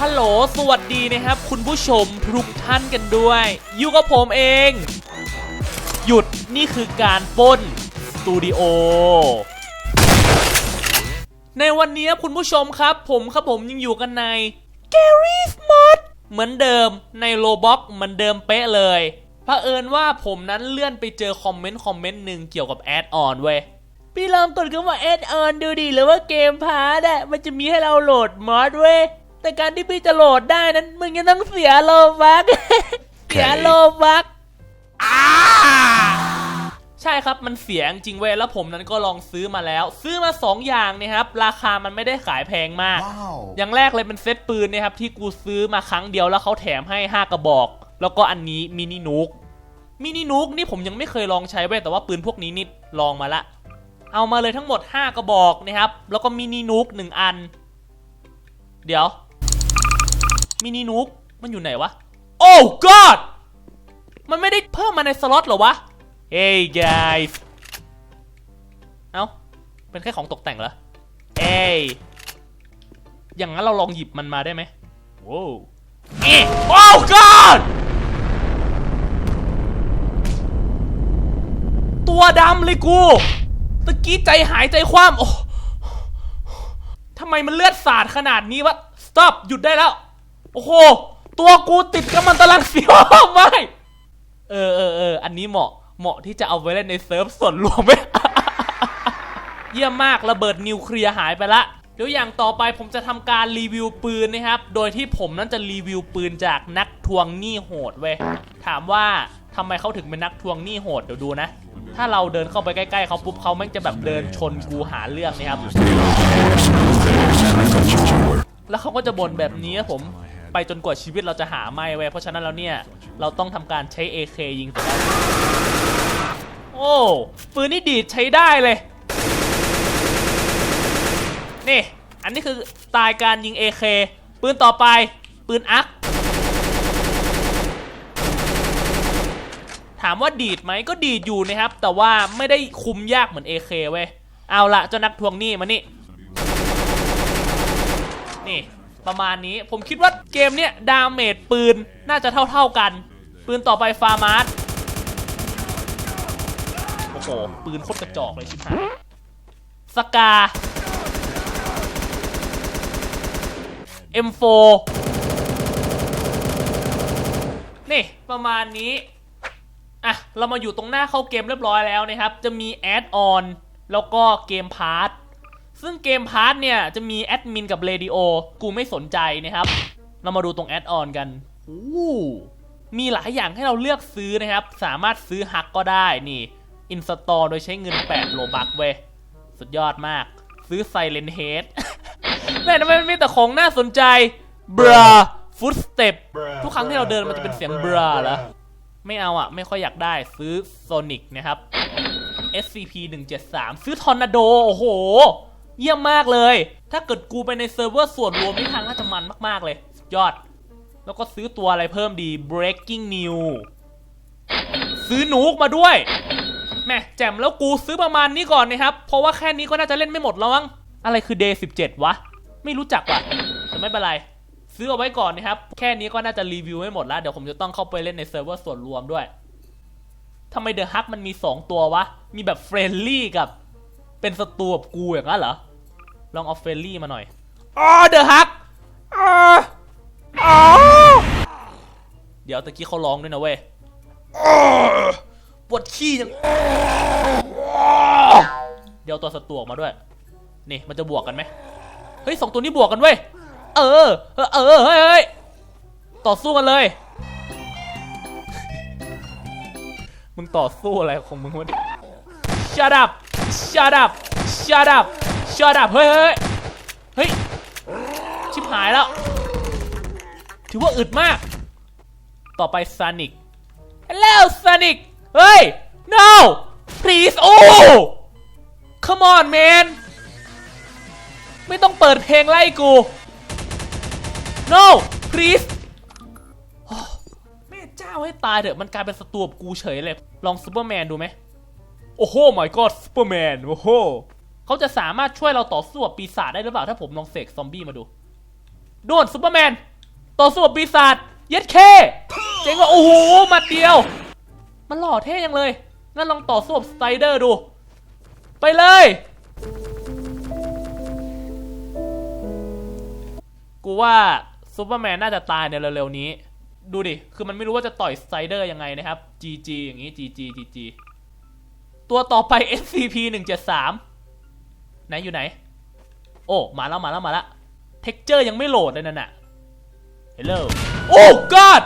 ฮัลโหล สวัสดีนะครับ คุณผู้ชมทุกท่านกันด้วย อยู่กับผมเอง หยุดนี่คือการป้นสตูดิโอ ในวันนี้คุณผู้ชมครับ ผมครับผมยังอยู่กันใน g a r y s Mod เหมือนเดิมในโลบ็อกเหมือนเดิมเป๊ะเลยเผอิญว่าผมนั้นเลื่อนไปเจอคอมเมนต์คอมเมนต์หนึ่งเกี่ยวกับแอดออนเว้ย พี่ลองกดคำว่าแอดออนดูดิหรือว่าเกมพาร์ดอะมันจะมีให้เราโหลดมอดเว้ยแต่การที่พี่จะโหลดได้นั้น มึงยังต้องเสียโลบักเสียโลบักใช่ครับมันเสียจริงเว้ยแล้วผมนั้นก็ลองซื้อมาแล้ว ซื้อมา 2 อย่างเนะครับ ราคามันไม่ได้ขายแพงมาก Wow. อย่างแรกเลยเป็นเซตปืนนะครับ ที่กูซื้อมาครั้งเดียวแล้วเขาแถมให้ 5 กระบอก แล้วก็อันนี้มินินุกมินินุกนี่ผมยังไม่เคยลองใช้เว้ยแต่ว่าปืนพวกนี้นี่ลองมาละ เอามาเลยทั้งหมด 5 กระบอกนะครับ แล้วก็มินินุกหนึ่งอัน เดี๋ยว มินินุกมันอยู่ไหนวะ โอ้ god มันไม่ได้เพิ่มมาในสล็อตหรอวะ Hey guys เอ้า เป็นแค่ของตกแต่งเหรอ เอ้ยอย่างนั้นเราลองหยิบมันมาได้ไหมโว้วเอ๊ะโอ้ god ตัวดำเลยกู ตะกี้ใจหายใจคว่ำโอ้ทำไมมันเลือดสาดขนาดนี้วะ stop หยุดได้แล้ว โอ้โห ตัวกูติดกับมันตลังเสียวไม่เออเออเอออันนี้เหมาะ เหมาะที่จะเอาไว้เล่นในเซิร์ฟส่วนรวมไหมเยี่ยมมากระเบิดนิวเคลียร์หายไปละเดี๋ยวอย่างต่อไปผมจะทำการรีวิวปืนนะครับ โดยที่ผมนั้นจะรีวิวปืนจากนักทวงหนี้โหดเว้ย ถามว่าทำไมเขาถึงเป็นนักทวงหนี้โหดเดี๋ยวดูนะ ถ้าเราเดินเข้าไปใกล้ๆเขาปุ๊บเขาแม่งจะแบบเดินชนกูหาเรื่องนะครับ แล้วเขาก็จะบ่นแบบนี้ครับผมไปจนกว่าชีวิตเราจะหาไม่เว้ยเพราะฉะนั้นแล้วเนี่ย เราต้องทำการใช้ AK ยิงตัวนั้นโอ้ปืนนี่ดีดใช้ได้เลย นี่ อันนี้คือตล์การยิง AK ปืนต่อไปปืนอักามว่าดีดไหมก็ดีดอยู่นะครับ แต่ว่าไม่ได้คุมยากเหมือน AK เว้ย เอาละเจ้านักทวงหนี้มานี่ นี่ประมาณนี้ผมคิดว่าเกมเนี้ยดาเมจปืนน่าจะเท่าๆกัน ปืนต่อไปฟาร์มาร์โอ้โห ปืนโคตรกระจอกเลยชิบหายสกา M4 นี่ ประมาณนี้อะ เรามาอยู่ตรงหน้าเข้าเกมเรียบร้อยแล้วนะครับ จะมีแอดออนแล้วก็เกมพาร์ทซึ่งเกมพาร์ทเนี่ยจะมีแอดมินกับเรดิโอกูไม่สนใจนะครับ เรามาดูตรงแอดออนกันอู้มีหลายอย่างให้เราเลือกซื้อนะครับ สามารถซื้อฮักก็ได้นี่อินสตอลโดยใช้เงิน 8 โลบักเว้ยสุดยอดมาก ซื้อไซเลนเฮดแม่ทำไมมันมีแต่ของน่าสนใจบราฟุตสเต็ปทุกครั้งที่เราเดินมันจะเป็นเสียงบราเหรอ ไม่เอาอะไม่ค่อยอยากได้ซื้อโซนิกนะครับ SCP 173ซื้อทอร์นาโด โอ้โห เยี่ยมมากเลย ถ้าเกิดกูไปในเซิร์ฟเวอร์ส่วนรวมนี่ทางน่าจะมันมากๆเลย สุดยอด แล้วก็ซื้อตัวอะไรเพิ่มดี breaking news ซื้อหนูกมาด้วยแม่แจ่มแล้วกูซื้อประมาณนี้ก่อนนะครับ เพราะว่าแค่นี้ก็น่าจะเล่นไม่หมดแล้วมั้งอะไรคือ day 17 วะ ไม่รู้จักว่ะแต่ไม่เป็นไร ซื้อเอาไว้ก่อนนะครับ แค่นี้ก็น่าจะรีวิวไม่หมดแล้ว เดี๋ยวผมจะต้องเข้าไปเล่นในเซิร์ฟเวอร์ส่วนรวมด้วยทำไมเดอะฮักมันมี 2 ตัววะ มีแบบเฟรนลี่กับ เป็นศัตรูกับกูอย่างนั้นเหรอ ลองเอาเฟรนลี่มาหน่อยอ๋อเดอะฮักอ๋อเดี๋ยวตะกี้เขาร้องด้วยนะเว้ยปวดขี้จังเดี๋ยวตัวศัตรูออกมาด้วย นี่มันจะบวกกันไหมเฮ้ยสองตัวนี้บวกกันเว้ย เออ เออเฮ้ยเฮ้ยต่อสู้กันเลย มึงต่อสู้อะไรของมึงวะเนี่ย shut up shut up shut up shut up เฮ้ยเฮ้ย เฮ้ย ชิบหายแล้ว ถือว่าอึดมาก ต่อไปซานิก hello ซานิกเฮ้ย no please โอ้ come on man ไม่ต้องเปิดเพลงไล่กู no please แม่เจ้าให้ตายเถอะมันกลายเป็นศัตรูกับกูเฉยเลย ลองซูเปอร์แมนดูไหม โอ้โห my god ซูเปอร์แมน โอ้โห เขาจะสามารถช่วยเราต่อสู้กับปีศาจได้หรือเปล่า ถ้าผมลองเสกซอมบี้มาดูโดนซูเปอร์แมน ต่อสู้กับปีศาจ เย็ดเค เจ๋งว่ะโอ้โหมัดเดียว มันหล่อเท่ยังเลย งั้นลองต่อสู้กับสไตรเดอร์ดู ไปเลยกูว่า ซูเปอร์แมนน่าจะตายในเร็วๆนี้ ดูดิ คือมันไม่รู้ว่าจะต่อยสไตเดอร์ยังไงนะครับ GG อย่างนี้ GG GG ตัวต่อไป SCP 173ไหนอยู่ไหน โอ้ มาแล้วมาแล้วมาแล้วเท็กเจอร์ยังไม่โหลดเลยนั่นน่ะ Hello โอ้ God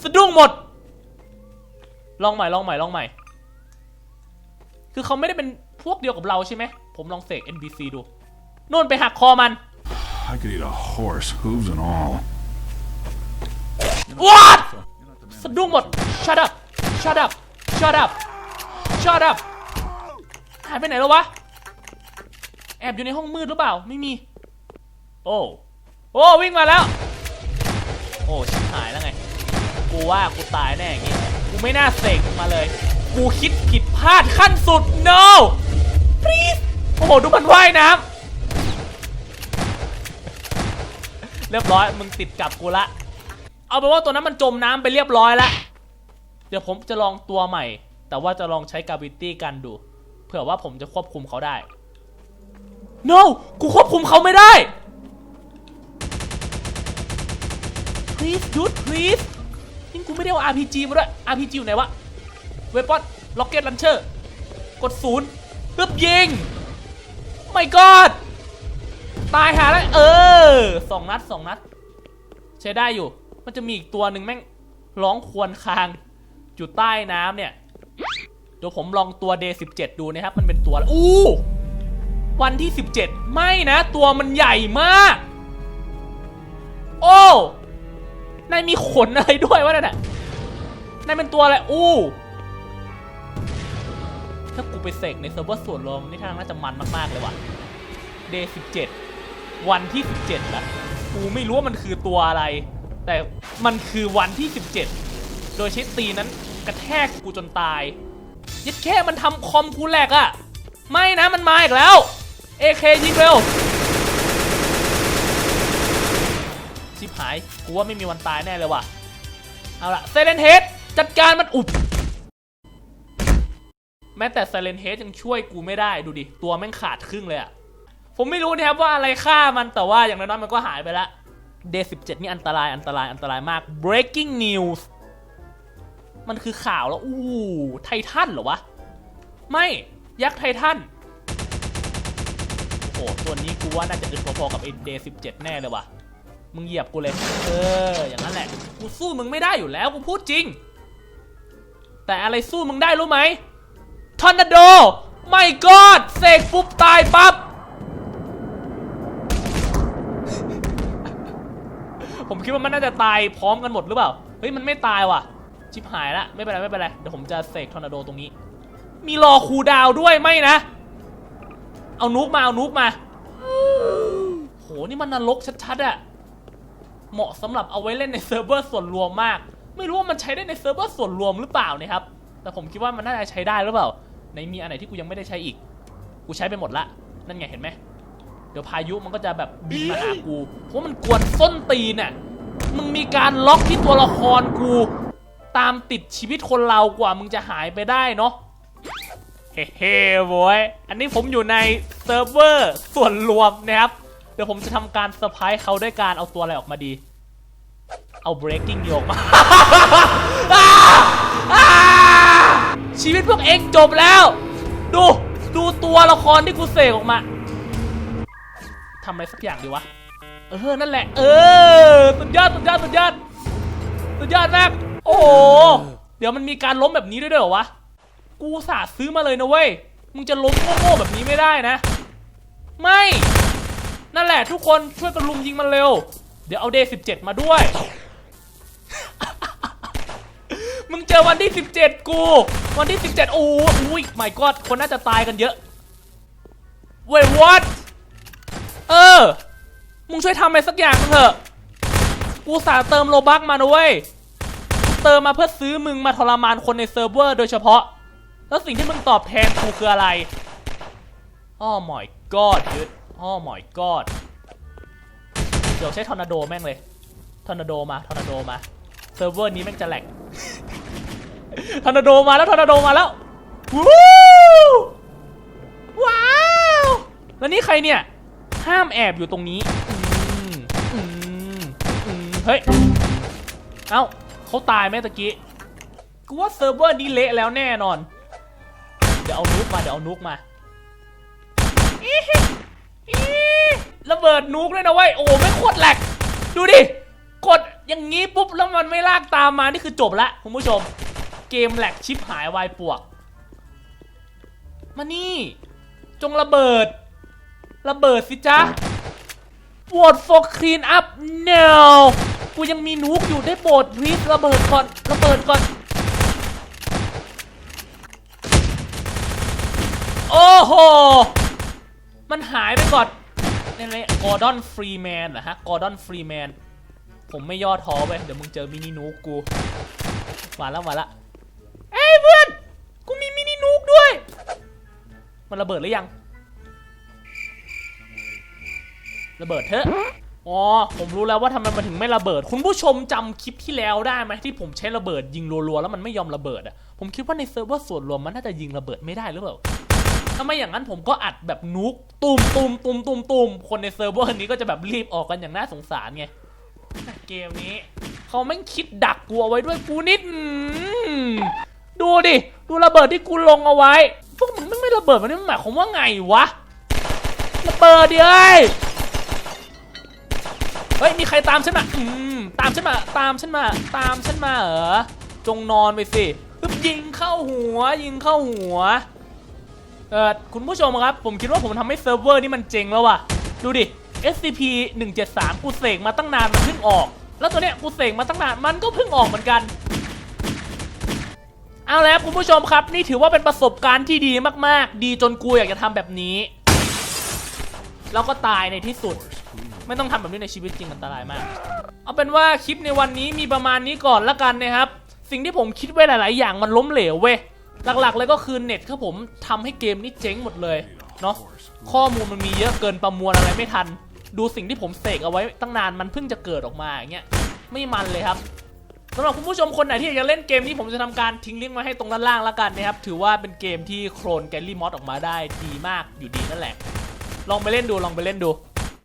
สะดุ้งหมด ลองใหม่ลองใหม่ลองใหม่ คือเขาไม่ได้เป็นพวกเดียวกับเราใช่ไหม ผมลองเสก NPC ดู โน่นไปหักคอมัน I could eat a horse, hooves and all. What สะดุ้งหมด shut up shut up shut up shut up หายไปไหนแล้ววะ แอบอยู่ในห้องมืดหรือเปล่า ไม่มี โอ้ โอ้วิ่งมาแล้ว โอ้ชิบหายแล้วไง กูว่ากูตายแน่อย่างงี้ กูไม่น่าเสกมึงมาเลย กูคิดผิดพลาดขั้นสุด no please โอ้โห ดูมันว่ายน้ำ เรียบร้อยมึงติดกับกูละ เอาเป็นว่าตัวนั้นมันจมน้ำไปเรียบร้อยแล้วเดี๋ยวผมจะลองตัวใหม่ แต่ว่าจะลองใช้กาวิตี้กันดู เผื่อว่าผมจะควบคุมเขาได้ no กูควบคุมเขาไม่ได้ please dude please นี่กูไม่ได้เอา RPG มาด้วย RPG อยู่ไหนวะ weapon rocket launcher กดศูนย์เพื่อยิง my god ตายหาแล้ว อสองนัดสองนัด ใช้ได้อยู่ มันจะมีอีกตัวหนึ่งแม่งร้องควรคางอยู่ใต้น้ำเนี่ยเดี๋ยวผมลองตัว day 17ดูนะครับ มันเป็นตัวอู้วันที่17ไม่นะ ตัวมันใหญ่มาก โอ้นายมีขนอะไรด้วยวะนั่นน่ะนายเป็นตัวอะไร อู้ ถ้ากูไปเสกในเซิร์ฟเวอร์ส่วนรวมนี่ทางน่าจะมันมาก ๆ เลยว่ะ day 17 วันที่ 17แล้วกูไม่รู้ว่ามันคือตัวอะไร แต่มันคือวันที่ 17 โดยใช้ตีนั้นกระแทกกูจนตายยัดแค่มันทำคอมกูแหลกอะไม่นะมันมาอีกแล้ว AK ยิงเร็วชิบหายกูว่าไม่มีวันตายแน่เลยว่ะเอาละเซเลนเฮดจัดการมันอุบแม้แต่เซเลนเฮดยังช่วยกูไม่ได้ดูดิ ตัวแม่งขาดครึ่งเลยอะ ผมไม่รู้นะครับว่าอะไรฆ่ามันแต่ว่าอย่างน้อยๆมันก็หายไปละ Day 17นี่อันตรายอันตรายอันตรายมาก breaking news มันคือข่าวแล้วอู้ไททันเหรอวะ ไม่ยักษ์ไททันโอ้โหตัวนี้กูว่าน่าจะอึดพอๆกับไอ้ Day 17แน่เลยว่ะมึงเหยียบกูเลย เออ อย่างนั้นแหละ กูสู้มึงไม่ได้อยู่แล้ว กูพูดจริง แต่อะไรสู้มึงได้รู้ไหมทอร์นาโด ไม่กอดเสกปุ๊บตายปั๊บ ผมคิดว่ามันน่าจะตายพร้อมกันหมดหรือเปล่า เฮ้ยมันไม่ตายว่ะ ชิบหายละไม่เป็นไรไม่เป็นไรเดี๋ยวผมจะเสกทอร์นาโดตรงนี้ มีรอคูดาวด้วยไม่นะ เอานุกมาเอานุกมา โหนี่มันนรกชัดๆอะเหมาะสำหรับเอาไว้เล่นในเซิร์ฟเวอร์ส่วนรวมมาก ไม่รู้ว่ามันใช้ได้ในเซิร์ฟเวอร์ส่วนรวมหรือเปล่านะครับ แต่ผมคิดว่ามันน่าจะใช้ได้หรือเปล่า ในมีอันไหนที่กูยังไม่ได้ใช้อีก กูใช้ไปหมดละ นั่นไงเห็นไหม เดี๋ยวพายุมันก็จะแบบบินมาหากู เพราะมันกวนส้นตีนน่ะมึงมีการล็อกที่ตัวละครกู ตามติดชีวิตคนเรากว่ามึงจะหายไปได้เนาะเฮ้เฮ้โว้ยอันนี้ผมอยู่ในเซิร์ฟเวอร์ส่วนรวมนะครับ เดี๋ยวผมจะทำการเซอร์ไพรส์เขาด้วยการเอาตัวอะไรออกมาดี เอา breaking โยกมาชีวิตพวกเองจบแล้ว ดู ดูตัวละครที่กูเสกออกมาำอะไรสักอย่างดีวะ เออ นั่นแหละ เออ สุดยอด สุดยอด สุดยอด สุดยอดมาก โอ้โห เดี๋ยวมันมีการล้มแบบนี้ด้วยด้วยเหรอวะ กูอุตสาห์ซื้อมาเลยนะเว้ย มึงจะล้มโง่ๆแบบนี้ไม่ได้นะ ไม่ นั่นแหละทุกคนช่วยกันลุมยิงมันเร็ว เดี๋ยวเอาเดย์17มาด้วย มึงเจอวันที่17กู วันที่17โอ้ยอุ้ยไม่กอดคนน่าจะตายกันเยอะ เว้ย what เออ มึงช่วยทำอะไรสักอย่างเถอะ กูสาเติมโลบักมานะเว้ยเติมมาเพื่อซื้อมึงมาทรมานคนในเซิร์ฟเวอร์โดยเฉพาะ แล้วสิ่งที่มึงตอบแทนกูคืออะไรอ้อ my god ยึดอ้อ my god เดี๋ยวใช้ทอร์นาโดแม่งเลย ทอร์นาโดมา ทอร์นาโดมา เซิร์ฟเวอร์นี้แม่งจะแหลก ทอร์นาโดมาแล้ว ทอร์นาโดมาแล้ววู้ว้าว แล้วนี่ใครเนี่ย ห้ามแอบอยู่ตรงนี้ เฮ้ย เอ้าเขาตายไหมตะกี้ กูว่าเซิร์ฟเวอร์นี้เละแล้วแน่นอน เดี๋ยวเอานุกมา เดี๋ยวเอานุกมาระเบิดนุกเลยนะเว้ย โอ้ไม่โคตรแหลก ดูดิ กดอย่างงี้ปุ๊บแล้วมันไม่ลากตามมา นี่คือจบละคุณผู้ชม เกมแหลกชิปหายวายปวก มานี่ จงระเบิด ระเบิดสิจ๊ะ Vote for clean up now กูยังมีนุกอยู่ได้โปรด please ระเบิดก่อนระเบิดก่อน โอ้โห มันหายไปก่อนนี่นแหละกอร์ดอนฟรีแมนเหรอฮะ กอร์ดอนฟรีแมน ผมไม่ย่อท้อไปเดี๋ยวมึงเจอมินินูกกูมาแล้วมาล้วเอ้ยเพื่อน กูมีมินินูกด้วย มันระเบิดหรือยัง ระเบิดเถอะอ๋อผมรู้แล้วว่าทำไมมันถึงไม่ระเบิด คุณผู้ชมจำคลิปที่แล้วได้ไหมที่ผมใช้ระเบิดยิงรัวๆแล้วมันไม่ยอมระเบิดอะผมคิดว่าในเซิร์ฟเวอร์ส่วนรวมมันน่าจะยิงระเบิดไม่ได้หรือเปล่าถ้าไม่อย่างนั้นผมก็อัดแบบนุกตุมตุมตุมตุมตุมคนในเซิร์ฟเวอร์นี้ก็จะแบบรีบออกกันอย่างน่าสงสารไงเกมนี้ เขาแม่คิดดักกูเอาไว้ด้วยกูนิดดูดิดูระเบิดที่กูลงเอาไว้ พวกมึงไม่ระเบิดมันนี่หมายความว่าไงวะระเบิดดิเอ้ย เฮ้ยมีใครตามฉันมาอืมตามฉันมาตามฉันมาตามฉันมาเหรอจงนอนไปสิปึ๊บยิงเข้าหัวยิงเข้าหัวเออคุณผู้ชมครับ ผมคิดว่าผมทำให้เซิร์ฟเวอร์นี่มันเจ๋งแล้วว่ะ ดูดิ SCP 173กูเสกมาตั้งนานมันเพิ่งออก แล้วตัวเนี้ยกูเสกมาตั้งนานมันก็เพิ่งออกเหมือนกันเอาแล้วคุณผู้ชมครับ นี่ถือว่าเป็นประสบการณ์ที่ดีมาก ๆ ดีจนกูอยากจะทำแบบนี้ แล้วก็ตายในที่สุด ไม่ต้องทำแบบนี้ในชีวิตจริงอันตรายมาก เอาเป็นว่าคลิปในวันนี้มีประมาณนี้ก่อนละกันนะครับ สิ่งที่ผมคิดไว้หลาย ๆ อย่างมันล้มเหลวเว้ยหลัก ๆ เลยก็คือเน็ตครับผมทำให้เกมนี้เจ๊งหมดเลยเนาะข้อมูลมันมีเยอะเกินประมวลอะไรไม่ทัน ดูสิ่งที่ผมเสกเอาไว้ตั้งนานมันเพิ่งจะเกิดออกมาอย่างเงี้ยไม่มันเลยครับสำหรับคุณผู้ชมคนไหนที่อยากจะเล่นเกมนี้ผมจะทำการทิ้งลิงก์มาให้ตรงด้านล่างแล้วกันนะครับ ถือว่าเป็นเกมที่โคลนแกลลี่มอสออกมาได้ดีมากอยู่ดีนั่นแหละ ลองไปเล่นดูลองไปเล่นดู